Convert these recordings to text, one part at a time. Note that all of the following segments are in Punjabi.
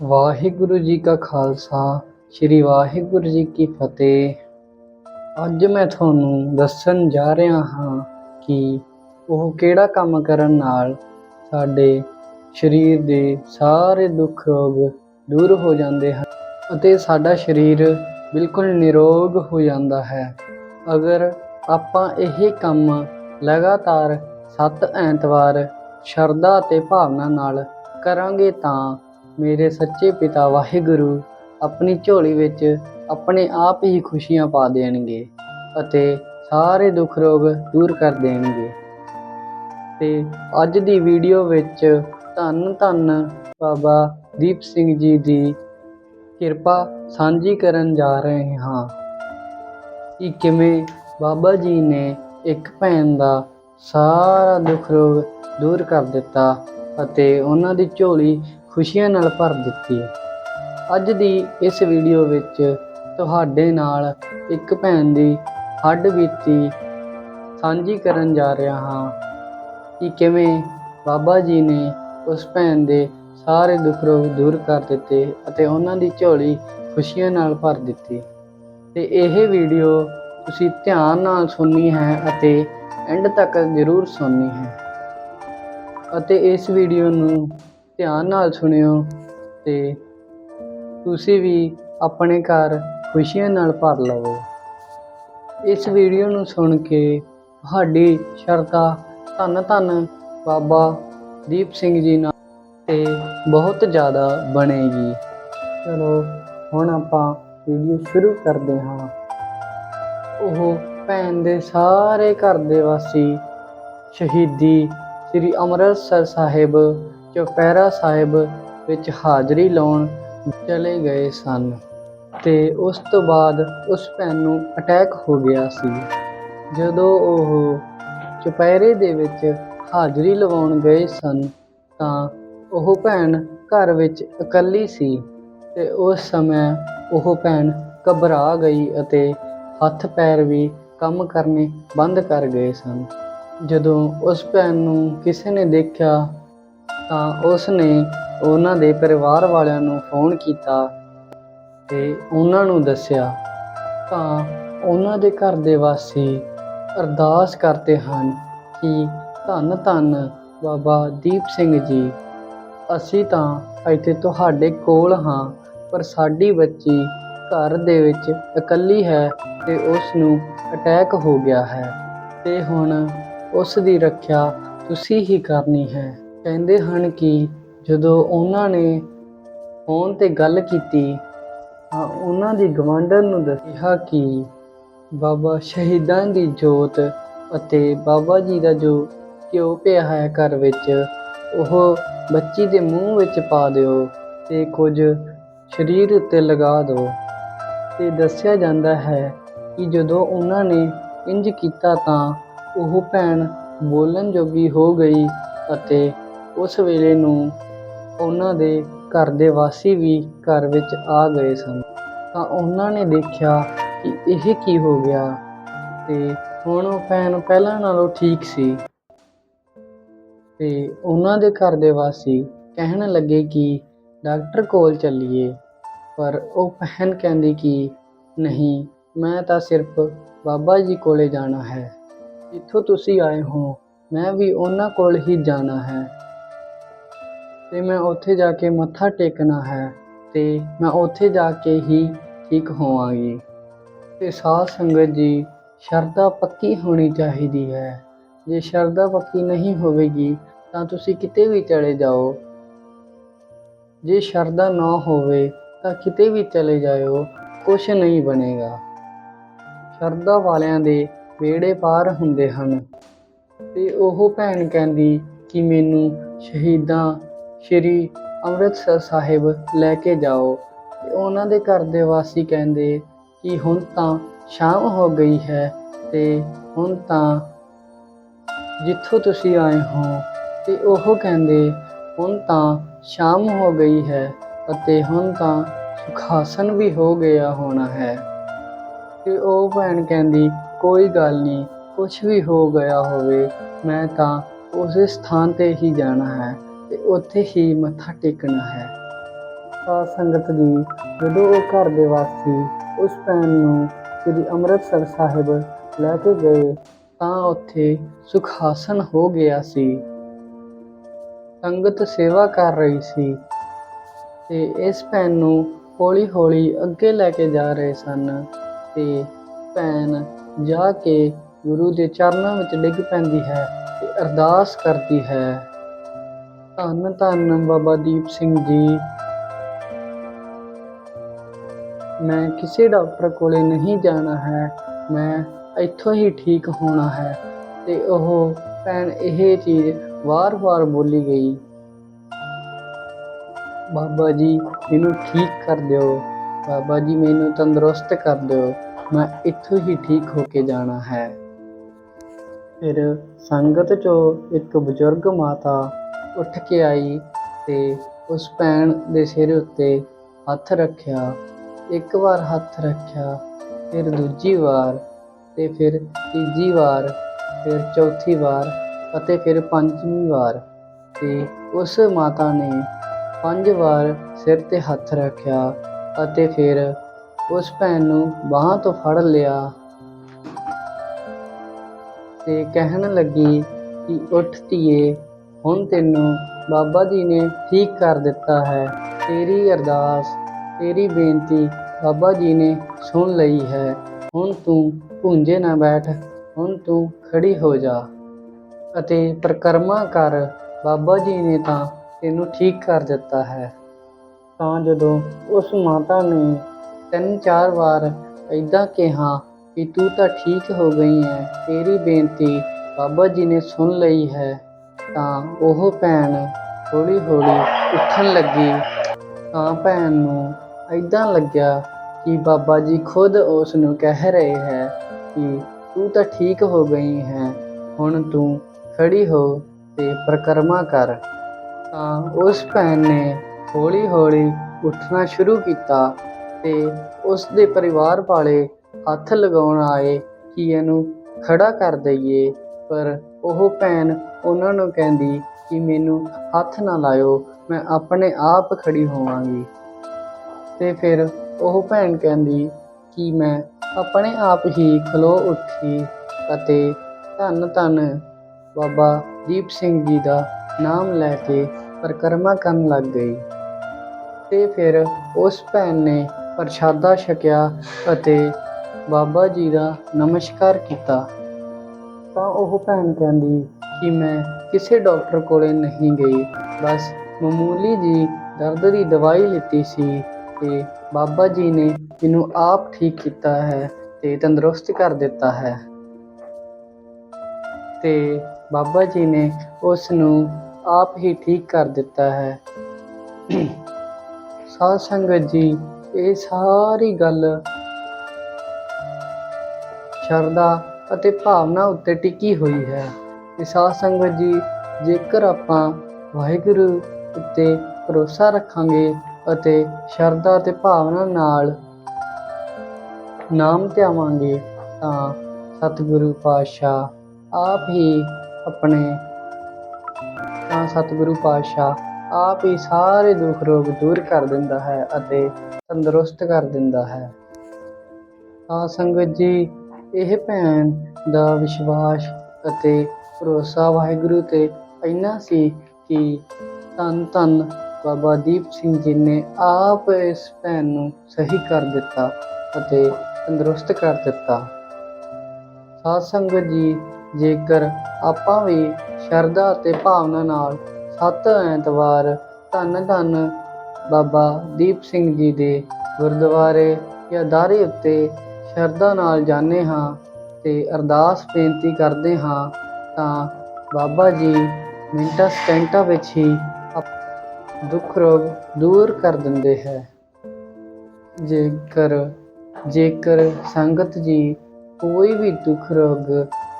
ਵਾਹਿਗੁਰੂ ਜੀ ਕਾ ਖਾਲਸਾ, ਸ੍ਰੀ ਵਾਹਿਗੁਰੂ ਜੀ ਕੀ ਫਤਿਹ। ਅੱਜ ਮੈਂ ਤੁਹਾਨੂੰ ਦੱਸਣ ਜਾ ਰਿਹਾ ਹਾਂ ਕਿ ਉਹ ਕਿਹੜਾ ਕੰਮ ਕਰਨ ਨਾਲ ਸਾਡੇ ਸਰੀਰ ਦੇ ਸਾਰੇ ਦੁੱਖ ਰੋਗ ਦੂਰ ਹੋ ਜਾਂਦੇ ਹਨ ਅਤੇ ਸਾਡਾ ਸਰੀਰ ਬਿਲਕੁਲ ਨਿਰੋਗ ਹੋ ਜਾਂਦਾ ਹੈ। ਅਗਰ ਆਪਾਂ ਇਹ ਕੰਮ ਲਗਾਤਾਰ 7 ਐਤਵਾਰ ਸ਼ਰਧਾ ਅਤੇ ਭਾਵਨਾ ਨਾਲ ਕਰਾਂਗੇ ਤਾਂ ਮੇਰੇ ਸੱਚੇ ਪਿਤਾ ਵਾਹਿਗੁਰੂ ਆਪਣੀ ਝੋਲੀ ਵਿੱਚ ਆਪਣੇ ਆਪ ਹੀ ਖੁਸ਼ੀਆਂ ਪਾ ਦੇਣਗੇ ਅਤੇ ਸਾਰੇ ਦੁੱਖ ਰੋਗ ਦੂਰ ਕਰ ਦੇਣਗੇ। ਤੇ ਅੱਜ ਦੀ ਵੀਡੀਓ ਵਿੱਚ ਧੰਨ ਧੰਨ ਬਾਬਾ ਦੀਪ ਸਿੰਘ ਜੀ ਦੀ ਕਿਰਪਾ ਸਾਂਝੀ ਕਰਨ ਜਾ ਰਹੇ ਹਾਂ ਕਿ ਕਿਵੇਂ ਬਾਬਾ ਜੀ ਨੇ ਇੱਕ ਭੈਣ ਦਾ ਸਾਰਾ ਦੁੱਖ ਰੋਗ ਦੂਰ ਕਰ ਦਿੱਤਾ ਅਤੇ ਉਹਨਾਂ ਦੀ ਝੋਲੀ ਖੁਸ਼ੀਆਂ ਨਾਲ ਭਰ ਦਿੱਤੀ ਅੱਜ ਦੀ ਇਸ ਵੀਡੀਓ ਵਿੱਚ ਤੁਹਾਡੇ ਨਾਲ ਇੱਕ ਭੈਣ ਦੀ ਹੱਡ ਬੀਤੀ ਸਾਂਝੀ ਕਰਨ ਜਾ ਰਿਹਾ ਹਾਂ ਕਿ ਕਿਵੇਂ ਬਾਬਾ ਜੀ ਨੇ ਉਸ ਭੈਣ ਦੇ ਸਾਰੇ ਦੁੱਖ ਰੋਗ ਦੂਰ ਕਰ ਦਿੱਤੇ ਅਤੇ ਉਹਨਾਂ ਦੀ ਝੋਲੀ ਖੁਸ਼ੀਆਂ ਨਾਲ ਭਰ ਦਿੱਤੀ। ਤੇ ਇਹ ਵੀਡੀਓ ਤੁਸੀਂ ਧਿਆਨ ਨਾਲ ਸੁਣਨੀ ਹੈ ਅਤੇ ਐਂਡ ਤੱਕ ਜ਼ਰੂਰ ਸੁਣਨੀ ਹੈ। ਅਤੇ ਇਸ ਵੀਡੀਓ ਨੂੰ ਧਿਆਨ ਨਾਲ ਸੁਣਿਓ ਤੇ ਤੁਸੀਂ ਵੀ ਆਪਣੇ ਘਰ ਖੁਸ਼ੀਆਂ ਨਾਲ ਭਰ ਲਵੋ। ਇਸ ਵੀਡੀਓ ਨੂੰ ਸੁਣ ਕੇ ਤੁਹਾਡੀ ਸ਼ਰਧਾ ਧੰਨ ਧੰਨ ਬਾਬਾ ਦੀਪ ਸਿੰਘ ਜੀ ਨਾਲ ਤੇ ਬਹੁਤ ਜ਼ਿਆਦਾ ਬਣੇਗੀ। ਚਲੋ, ਹੁਣ ਆਪਾਂ ਵੀਡੀਓ ਸ਼ੁਰੂ ਕਰਦੇ ਹਾਂ। ਉਹ ਭੈਣ ਦੇ ਸਾਰੇ ਘਰ ਦੇ ਵਾਸੀ ਸ਼ਹੀਦੀ ਸ੍ਰੀ ਅੰਮ੍ਰਿਤਸਰ ਸਾਹਿਬ ਚੁਪਹਿਰਾ ਸਾਹਿਬ ਵਿੱਚ ਹਾਜ਼ਰੀ ਲਾਉਣ ਚਲੇ ਗਏ ਸਨ ਤੇ ਉਸ ਤੋਂ ਬਾਅਦ ਉਸ ਭੈਣ ਨੂੰ ਅਟੈਕ ਹੋ ਗਿਆ ਸੀ। ਜਦੋਂ ਉਹ ਚੁਪਹਿਰੇ ਦੇ ਵਿੱਚ ਹਾਜ਼ਰੀ ਲਵਾਉਣ ਗਏ ਸਨ ਤਾਂ ਉਹ ਭੈਣ ਘਰ ਵਿੱਚ ਇਕੱਲੀ ਸੀ ਤੇ ਉਸ ਸਮੇਂ ਉਹ ਭੈਣ ਘਬਰਾ ਗਈ ਅਤੇ ਹੱਥ ਪੈਰ ਵੀ ਕੰਮ ਕਰਨੇ ਬੰਦ ਕਰ ਗਏ ਸਨ। ਜਦੋਂ ਉਸ ਭੈਣ ਨੂੰ ਕਿਸੇ ਨੇ ਦੇਖਿਆ ਤਾਂ ਉਸ ਨੇ ਉਹਨਾਂ ਦੇ ਪਰਿਵਾਰ ਵਾਲਿਆਂ ਨੂੰ ਫੋਨ ਕੀਤਾ ਤੇ ਉਹਨਾਂ ਨੂੰ ਦੱਸਿਆ, ਤਾਂ ਉਹਨਾਂ ਦੇ ਘਰ ਦੇ ਵਾਸੀ ਅਰਦਾਸ ਕਰਦੇ ਹਨ ਕਿ ਧੰਨ ਧੰਨ ਬਾਬਾ ਦੀਪ ਸਿੰਘ ਜੀ, ਅਸੀਂ ਤਾਂ ਇੱਥੇ ਤੁਹਾਡੇ ਕੋਲ ਹਾਂ, ਪਰ ਸਾਡੀ ਬੱਚੀ ਘਰ ਦੇ ਵਿੱਚ ਇਕੱਲੀ ਹੈ ਤੇ ਉਸ ਨੂੰ ਅਟੈਕ ਹੋ ਗਿਆ ਹੈ ਤੇ ਹੁਣ ਉਸ ਦੀ ਰੱਖਿਆ ਤੁਸੀਂ ਹੀ ਕਰਨੀ ਹੈ। ਕਹਿੰਦੇ ਹਨ ਕਿ ਜਦੋਂ ਉਹਨਾਂ ਨੇ ਫੋਨ ਤੇ ਗੱਲ ਕੀਤੀ, ਤਾਂ ਉਹਨਾਂ ਦੀ ਗਵਾਂਢਣ ਨੂੰ ਦੱਸਿਆ ਕਿ ਬਾਬਾ ਸ਼ਹੀਦਾਂ ਦੀ ਜੋਤ ਅਤੇ ਬਾਬਾ ਜੀ ਦਾ ਜੋ ਘਿਓ ਪਿਆ ਹੈ ਘਰ ਵਿੱਚ, ਉਹ ਬੱਚੀ ਦੇ ਮੂੰਹ ਵਿੱਚ ਪਾ ਦਿਓ ਤੇ ਕੁਝ ਸਰੀਰ ਉੱਤੇ ਲਗਾ ਦਿਓ। ਤੇ ਦੱਸਿਆ ਜਾਂਦਾ ਹੈ ਕਿ ਜਦੋਂ ਉਹਨਾਂ ਨੇ ਇੰਜ ਕੀਤਾ ਤਾਂ ਉਹ ਭੈਣ ਬੋਲਣ ਜੋਗੀ ਹੋ ਗਈ ਅਤੇ ਉਸ ਵੇਲੇ ਨੂੰ ਉਹਨਾਂ ਦੇ ਘਰ ਦੇ ਵਾਸੀ ਵੀ ਘਰ ਵਿੱਚ ਆ ਗਏ ਸਨ। ਤਾਂ ਉਹਨਾਂ ਨੇ ਦੇਖਿਆ ਕਿ ਇਹ ਕੀ ਹੋ ਗਿਆ ਤੇ ਹੁਣ ਉਹ ਭੈਣ ਪਹਿਲਾਂ ਨਾਲੋਂ ਠੀਕ ਸੀ। ਤੇ ਉਹਨਾਂ ਦੇ ਘਰ ਦੇ ਵਾਸੀ ਕਹਿਣ ਲੱਗੇ ਕਿ ਡਾਕਟਰ ਕੋਲ ਚੱਲੀਏ, ਪਰ ਉਹ ਭੈਣ ਕਹਿੰਦੀ ਕਿ ਨਹੀਂ, ਮੈਂ ਤਾਂ ਸਿਰਫ ਬਾਬਾ ਜੀ ਕੋਲੇ ਜਾਣਾ ਹੈ। ਜਿੱਥੋਂ ਤੁਸੀਂ ਆਏ ਹੋ, ਮੈਂ ਵੀ ਉਹਨਾਂ ਕੋਲ ਹੀ ਜਾਣਾ ਹੈ। ਤੇ ਮੈਂ ਉੱਥੇ ਜਾ ਕੇ ਮੱਥਾ ਟੇਕਣਾ ਹੈ ਤੇ ਮੈਂ ਉੱਥੇ ਜਾ ਕੇ ਹੀ ਠੀਕ ਹੋਵਾਂਗੀ। ਤੇ ਸਾਧ ਸੰਗਤ ਜੀ, ਸ਼ਰਧਾ ਪੱਕੀ ਹੋਣੀ ਚਾਹੀਦੀ ਹੈ। ਜੇ ਸ਼ਰਧਾ ਪੱਕੀ ਨਹੀਂ ਹੋਵੇਗੀ, ਤਾਂ ਤੁਸੀਂ ਕਿਤੇ ਵੀ ਚਲੇ ਜਾਓ। ਜੇ ਸ਼ਰਧਾ ਨਾ ਹੋਵੇ, ਤਾਂ ਕਿਤੇ ਵੀ ਚਲੇ ਜਾਇਓ, ਕੁਛ ਨਹੀਂ ਬਣੇਗਾ। ਸ਼ਰਧਾ ਵਾਲਿਆਂ ਦੇ ਵਿਹੜੇ ਪਾਰ ਹੁੰਦੇ ਹਨ। ਤੇ ਉਹ ਭੈਣ ਕਹਿੰਦੀ ਕਿ ਮੈਨੂੰ ਸ਼ਹੀਦਾਂ ਸ਼੍ਰੀ ਅੰਮ੍ਰਿਤਸਰ ਸਾਹਿਬ ਲੈ ਕੇ ਜਾਓ। ਤੇ ਉਹਨਾਂ ਦੇ ਘਰ ਦੇ ਵਾਸੀ ਕਹਿੰਦੇ ਕਿ ਹੁਣ ਤਾਂ ਸ਼ਾਮ ਹੋ ਗਈ ਹੈ ਤੇ ਹੁਣ ਤਾਂ ਜਿੱਥੋਂ ਤੁਸੀਂ ਆਏ ਹੋ ਤੇ ਉਹ ਕਹਿੰਦੇ, ਹੁਣ ਤਾਂ ਸ਼ਾਮ ਹੋ ਗਈ ਹੈ ਅਤੇ ਹੁਣ ਤਾਂ ਸੁਖਾਸਨ ਵੀ ਹੋ ਗਿਆ ਹੋਣਾ ਹੈ। ਤੇ ਉਹ ਭੈਣ ਕਹਿੰਦੀ, ਕੋਈ ਗੱਲ ਨਹੀਂ ਕੁਝ ਵੀ ਹੋ ਗਿਆ ਹੋਵੇ, ਮੈਂ ਤਾਂ ਉਸੇ ਸਥਾਨ ਤੇ ਹੀ ਜਾਣਾ ਹੈ। ਤੇ ਉੱਥੇ ਹੀ ਮੱਥਾ ਟੇਕਣਾ ਹੈ। ਸਾਧ ਸੰਗਤ ਜੀ, ਜਦੋਂ ਉਹ ਘਰ ਦੇ ਵਾਸੀ ਉਸ ਭੈਣ ਨੂੰ ਸ੍ਰੀ ਅੰਮ੍ਰਿਤਸਰ ਸਾਹਿਬ ਲੈ ਕੇ ਗਏ, ਤਾਂ ਉੱਥੇ ਸੁਖਾਸਨ ਹੋ ਗਿਆ ਸੀ। ਸੰਗਤ ਸੇਵਾ ਕਰ ਰਹੀ ਸੀ ਤੇ ਇਸ ਭੈਣ ਨੂੰ ਹੌਲੀ ਹੌਲੀ ਅੱਗੇ ਲੈ ਕੇ ਜਾ ਰਹੇ ਸਨ ਤੇ ਭੈਣ ਜਾ ਕੇ ਗੁਰੂ ਦੇ ਚਰਨਾਂ ਵਿੱਚ ਡਿੱਗ ਪੈਂਦੀ ਹੈ ਤੇ ਅਰਦਾਸ ਕਰਦੀ ਹੈ। ਧੰਨ ਧੰਨ ਬਾਬਾ ਦੀਪ ਸਿੰਘ ਜੀ। ਮੈਂ ਕਿਸੇ ਡਾਕਟਰ ਕੋਲੇ ਨਹੀਂ ਜਾਣਾ ਹੈ। ਮੈਂ ਇੱਥੋਂ ਹੀ ਠੀਕ ਹੋਣਾ ਹੈ। ਤੇ ਉਹ ਭੈਣ ਇਹ ਚੀਜ਼ ਵਾਰ-ਵਾਰ ਬੋਲੀ ਗਈ। ਬਾਬਾ ਜੀ, ਮੈਨੂੰ ਠੀਕ ਕਰ ਦਿਓ। ਬਾਬਾ ਜੀ, ਮੈਨੂੰ ਤੰਦਰੁਸਤ ਕਰ ਦਿਓ। ਮੈਂ ਇੱਥੋਂ ਹੀ ਠੀਕ ਹੋ ਕੇ ਜਾਣਾ ਹੈ। ਫਿਰ ਸੰਗਤ ਚੋਂ ਇੱਕ ਬਜ਼ੁਰਗ ਮਾਤਾ ਉੱਠ ਕੇ ਆਈ ਤੇ ਉਸ ਭੈਣ ਦੇ ਸਿਰ ਉੱਤੇ ਹੱਥ ਰੱਖਿਆ, ਇੱਕ ਵਾਰ ਹੱਥ ਰੱਖਿਆ, ਫਿਰ ਦੂਜੀ ਵਾਰ ਤੇ ਫਿਰ ਤੀਜੀ ਵਾਰ, ਫਿਰ ਚੌਥੀ ਵਾਰ ਅਤੇ ਫਿਰ ਪੰਜਵੀਂ ਵਾਰ ਤੇ ਉਸ ਮਾਤਾ ਨੇ ਪੰਜ ਵਾਰ ਸਿਰ ਤੇ ਹੱਥ ਰੱਖਿਆ ਅਤੇ ਫਿਰ ਉਸ ਭੈਣ ਨੂੰ ਬਾਹਾਂ ਤੋਂ ਫੜ ਲਿਆ ਤੇ ਕਹਿਣ ਲੱਗੀ ਕਿ, ਉੱਠ ਧੀਏ ਹੁਣ ਤੈਨੂੰ ਬਾਬਾ ਜੀ ਨੇ ਠੀਕ ਕਰ ਦਿੱਤਾ ਹੈ। ਤੇਰੀ ਅਰਦਾਸ, ਤੇਰੀ ਬੇਨਤੀ ਬਾਬਾ ਜੀ ਨੇ ਸੁਣ ਲਈ ਹੈ। ਹੁਣ ਤੂੰ ਭੁੰਜੇ ਨਾ ਬੈਠ, ਹੁਣ ਤੂੰ ਖੜੀ ਹੋ ਜਾ ਅਤੇ ਪ੍ਰਕਰਮਾ ਕਰ। ਬਾਬਾ ਜੀ ਨੇ ਤਾਂ ਤੈਨੂੰ ਠੀਕ ਕਰ ਦਿੱਤਾ ਹੈ। ਤਾਂ ਜਦੋਂ ਉਸ ਮਾਤਾ ਨੇ ਤਿੰਨ ਚਾਰ ਵਾਰ ਐਦਾਂ ਕਿਹਾ ਕਿ ਤੂੰ ਤਾਂ ਠੀਕ ਹੋ ਗਈ ਹੈ, ਤੇਰੀ ਬੇਨਤੀ ਬਾਬਾ ਜੀ ਨੇ ਸੁਣ ਲਈ ਹੈ। ਤਾਂ ਉਹ ਭੈਣ ਹੌਲੀ ਹੌਲੀ ਉੱਠਣ ਲੱਗੀ। ਤਾਂ ਭੈਣ ਨੂੰ ਐਦਾਂ ਲੱਗਿਆ ਕਿ ਬਾਬਾ ਜੀ ਖੁਦ ਉਸ ਨੂੰ ਕਹਿ ਰਹੇ ਹੈ ਕਿ ਤੂੰ ਤਾਂ ਠੀਕ ਹੋ ਗਈ ਹੈ, ਹੁਣ ਤੂੰ ਖੜੀ ਹੋ ਤੇ ਪ੍ਰਕਰਮਾ ਕਰ। ਤਾਂ ਉਸ ਭੈਣ ਨੇ ਹੌਲੀ ਹੌਲੀ ਉੱਠਣਾ ਸ਼ੁਰੂ ਕੀਤਾ ਤੇ ਉਸ ਦੇ ਪਰਿਵਾਰ ਵਾਲੇ ਹੱਥ ਲਗਾਉਣ ਆਏ ਕਿ ਇਹਨੂੰ ਖੜਾ ਕਰ ਦਈਏ, ਪਰ ਉਹ ਭੈਣ ਉਹਨਾਂ ਨੂੰ ਕਹਿੰਦੀ ਕਿ ਮੈਨੂੰ ਹੱਥ ਨਾ ਲਾਇਓ, ਮੈਂ ਆਪਣੇ ਆਪ ਖੜੀ ਹੋਵਾਂਗੀ। ਤੇ ਫਿਰ ਉਹ ਭੈਣ ਕਹਿੰਦੀ ਕਿ ਮੈਂ ਆਪਣੇ ਆਪ ਹੀ ਖਲੋ ਉੱਠੀ ਅਤੇ ਧੰਨ ਧੰਨ ਬਾਬਾ ਦੀਪ ਸਿੰਘ ਜੀ ਦਾ ਨਾਮ ਲੈ ਕੇ ਪਰਿਕਰਮਾ ਕਰਨ ਲੱਗ ਗਈ। ਤੇ ਫਿਰ ਉਸ ਭੈਣ ਨੇ ਪ੍ਰਸ਼ਾਦਾ ਛਕਿਆ ਅਤੇ ਬਾਬਾ ਜੀ ਦਾ ਨਮਸਕਾਰ ਕੀਤਾ। ਤਾਂ ਉਹ ਭੈਣ ਕਹਿੰਦੀ ਕਿ ਮੈਂ ਕਿਸੇ ਡਾਕਟਰ ਕੋਲੇ ਨਹੀਂ ਗਈ। ਬਸ ਮਾਮੂਲੀ ਜੀ ਦਰਦ ਦੀ ਦਵਾਈ ਲਿੱਤੀ ਸੀ ਤੇ ਬਾਬਾ ਜੀ ਨੇ ਮੈਨੂੰ ਆਪ ਠੀਕ ਕੀਤਾ ਹੈ ਤੇ ਤੰਦਰੁਸਤ ਕਰ ਦਿੱਤਾ ਹੈ। ਤੇ ਬਾਬਾ ਜੀ ਨੇ ਉਸ ਨੂੰ ਆਪ ਹੀ ਠੀਕ ਕਰ ਦਿੱਤਾ ਹੈ। ਸਾਧ ਸੰਗਤ ਜੀ, ਇਹ ਸਾਰੀ ਗੱਲ ਸ਼ਰਧਾ ਅਤੇ ਭਾਵਨਾ ਉੱਤੇ ਟਿਕੀ ਹੋਈ ਹੈ। ਤੇ ਸਾਧ ਸੰਗਤ ਜੀ, ਜੇਕਰ ਆਪਾਂ ਵਾਹਿਗੁਰੂ ਉੱਤੇ ਭਰੋਸਾ ਰੱਖਾਂਗੇ ਅਤੇ ਸ਼ਰਧਾ ਤੇ ਭਾਵਨਾ ਨਾਲ ਨਾਮ ਧਿਆਵਾਂਗੇ, ਤਾਂ ਸਤਿਗੁਰੂ ਪਾਤਸ਼ਾਹ ਆਪ ਹੀ ਆਪਣੇ ਤਾਂ ਸਤਿਗੁਰੂ ਪਾਤਸ਼ਾਹ ਆਪ ਹੀ ਸਾਰੇ ਦੁੱਖ ਰੋਗ ਦੂਰ ਕਰ ਦਿੰਦਾ ਹੈ ਅਤੇ ਤੰਦਰੁਸਤ ਕਰ ਦਿੰਦਾ ਹੈ। ਤਾਂ ਸੰਗਤ ਜੀ ਇਹ ਭੈਣ ਦਾ ਵਿਸ਼ਵਾਸ ਅਤੇ ਭਰੋਸਾ ਵਾਹਿਗੁਰੂ ਤੇ ਇੰਨਾ ਸੀ ਕਿ ਧੰਨ ਧੰਨ ਬਾਬਾ ਦੀਪ ਸਿੰਘ ਜੀ ਨੇ ਆਪ ਇਸ ਭੈਣ ਨੂੰ ਸਹੀ ਕਰ ਦਿੱਤਾ ਅਤੇ ਤੰਦਰੁਸਤ ਕਰ ਦਿੱਤਾ। ਸਾਧ ਸੰਗਤ ਜੀ, ਜੇਕਰ ਆਪਾਂ ਵੀ ਸ਼ਰਧਾ ਅਤੇ ਭਾਵਨਾ ਨਾਲ ਸੱਤ ਐਤਵਾਰ ਧੰਨ ਧੰਨ ਬਾਬਾ ਦੀਪ ਸਿੰਘ ਜੀ ਦੇ ਗੁਰਦੁਆਰੇ ਜਾਂ ਦਾਰੇ ਉੱਤੇ ਸ਼ਰਧਾ ਨਾਲ ਜਾਂਦੇ ਹਾਂ ਤੇ ਅਰਦਾਸ ਬੇਨਤੀ ਕਰਦੇ ਹਾਂ ਤਾਂ ਬਾਬਾ ਜੀ ਮਿੰਟਾਂ ਸਕਿੰਟਾਂ ਵਿੱਚ ਹੀ ਦੁੱਖ ਰੋਗ ਦੂਰ ਕਰ ਦਿੰਦੇ ਹੈ। ਜੇਕਰ ਜੇਕਰ ਸੰਗਤ ਜੀ ਕੋਈ ਵੀ ਦੁੱਖ ਰੋਗ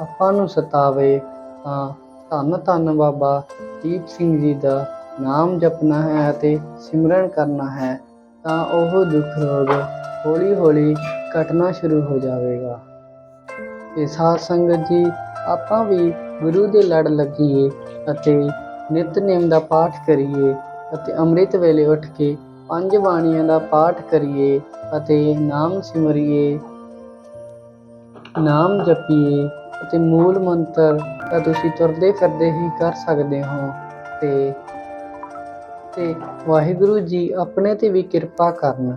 ਆਪਾਂ ਨੂੰ ਸਤਾਵੇ ਤਾਂ ਧੰਨ ਧੰਨ ਬਾਬਾ ਦੀਪ ਸਿੰਘ ਜੀ ਦਾ ਨਾਮ ਜਪਣਾ ਹੈ ਅਤੇ ਸਿਮਰਨ ਕਰਨਾ ਹੈ ਤਾਂ ਉਹ ਦੁੱਖ ਰੋਗ ਹੌਲੀ ਹੌਲੀ ਘਟਣਾ ਸ਼ੁਰੂ ਹੋ ਜਾਵੇਗਾ। ਤੇ ਸਾਧ ਸੰਗਤ ਜੀ, ਆਪਾਂ ਵੀ ਗੁਰੂ ਦੇ ਲੜ ਲੱਗੀਏ ਅਤੇ ਨਿਤਨੇਮ ਦਾ ਪਾਠ ਕਰੀਏ ਅਤੇ ਅੰਮ੍ਰਿਤ ਵੇਲੇ ਉੱਠ ਕੇ ਪੰਜ ਬਾਣੀਆਂ ਦਾ ਪਾਠ ਕਰੀਏ ਅਤੇ ਨਾਮ ਸਿਮਰਿਏ, ਨਾਮ ਜਪੀਏ ਅਤੇ ਮੂਲ ਮੰਤਰ ਤਾਂ ਤੁਸੀਂ ਤੁਰਦੇ ਫਿਰਦੇ ਹੀ ਕਰ ਸਕਦੇ ਹੋ। ਤੇ ਤੇ ਵਾਹਿਗੁਰੂ ਜੀ ਆਪਣੇ ਤੇ ਵੀ ਕਿਰਪਾ ਕਰਨ।